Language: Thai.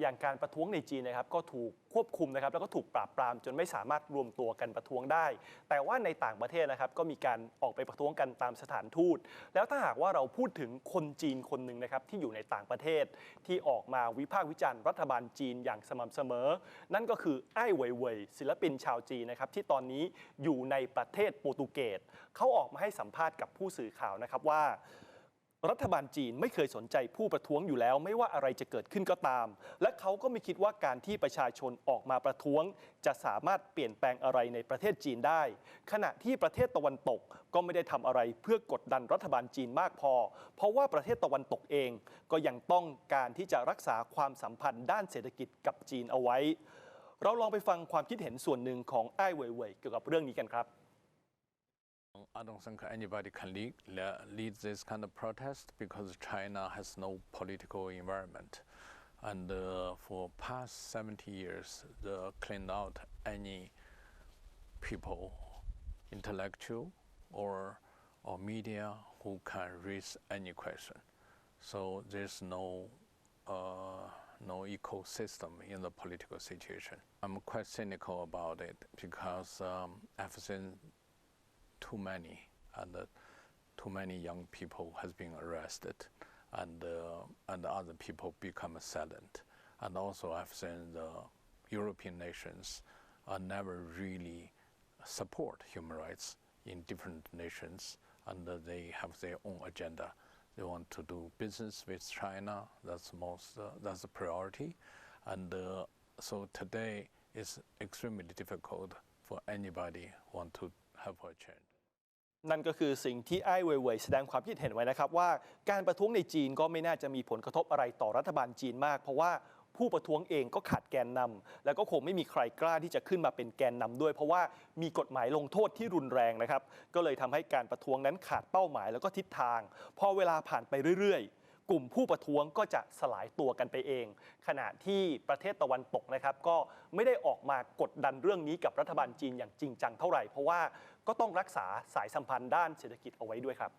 อย่างการประท้วงในจีนนะครับก็ถูกควบคุมนะครับแล้วก็ถูกปราบปรามจนไม่สามารถรวมตัวกันประท้วงได้ แต่ว่าในต่างประเทศนะครับก็มีการออกไปประท้วงกันตามสถานทูต แล้วถ้าหากว่าเราพูดถึงคนจีนคนหนึ่งนะครับที่อยู่ในต่างประเทศ ที่ออกมาวิพากษ์วิจารณ์รัฐบาลจีนอย่างสม่ำเสมอ นั่นก็คือไอ้เหวยเหวยศิลปินชาวจีนนะครับที่ตอนนี้อยู่ในประเทศโปรตุเกสเขาออกมาให้สัมภาษณ์กับผู้สื่อข่าวนะครับว่า รัฐบาลจีนไม่เคยสนใจผู้ประท้วงอยู่แล้ว ไม่ว่าอะไรจะเกิดขึ้นก็ตาม และเขาก็ไม่คิดว่าการที่ประชาชนออกมาประท้วง จะสามารถเปลี่ยนแปลงอะไรในประเทศจีนได้ ขณะที่ประเทศตะวันตกก็ไม่ได้ทำอะไรเพื่อกดดันรัฐบาลจีนมากพอ เพราะว่าประเทศตะวันตกเอง ก็ยังต้องการที่จะรักษาความสัมพันธ์ด้านเศรษฐกิจกับจีนเอาไว้ เราลองไปฟังความคิดเห็นส่วนหนึ่งของไอ้เหวยเหวยเกี่ยวกับเรื่องนี้กันครับ I don't think anybody can lead, lead this kind of protest because China has no political environment. And uh, for past 70 years, the cleaned out any people, intellectual or, or media who can raise any question. So there's no, uh, no ecosystem in the political situation. I'm quite cynical about it because um, I've seen too many and uh, too many young people has been arrested and uh, and other people become silent. And also I've seen the European nations uh, never really support human rights in different nations and uh, they have their own agenda. They want to do business with China that's most uh, that's a priority. And uh, so today is extremely difficult for anybody want to have a change นั่นก็คือสิ่งที่ไอ้เว่ยเว่ยแสดงความคิดเห็นไว้นะครับว่าการประท้วงในจีนก็ไม่น่าจะมีผลกระทบอะไรต่อรัฐบาลจีนมาก เพราะว่าผู้ประท้วงเองก็ขาดแกนนำแล้วก็คงไม่มีใครกล้าที่จะขึ้นมาเป็นแกนนำด้วย เพราะว่ามีกฎหมายลงโทษที่รุนแรงนะครับ ก็เลยทำให้การประท้วงนั้นขาดเป้าหมายแล้วก็ทิศทาง พอเวลาผ่านไปเรื่อยๆ กลุ่มผู้ประท้วงก็จะสลายตัวกันไปเอง ขณะที่ประเทศตะวันตกนะครับ ก็ไม่ได้ออกมากดดันเรื่องนี้กับรัฐบาลจีนอย่างจริงจังเท่าไหร่ เพราะว่าก็ต้องรักษาสายสัมพันธ์ด้านเศรษฐกิจเอาไว้ด้วยครับ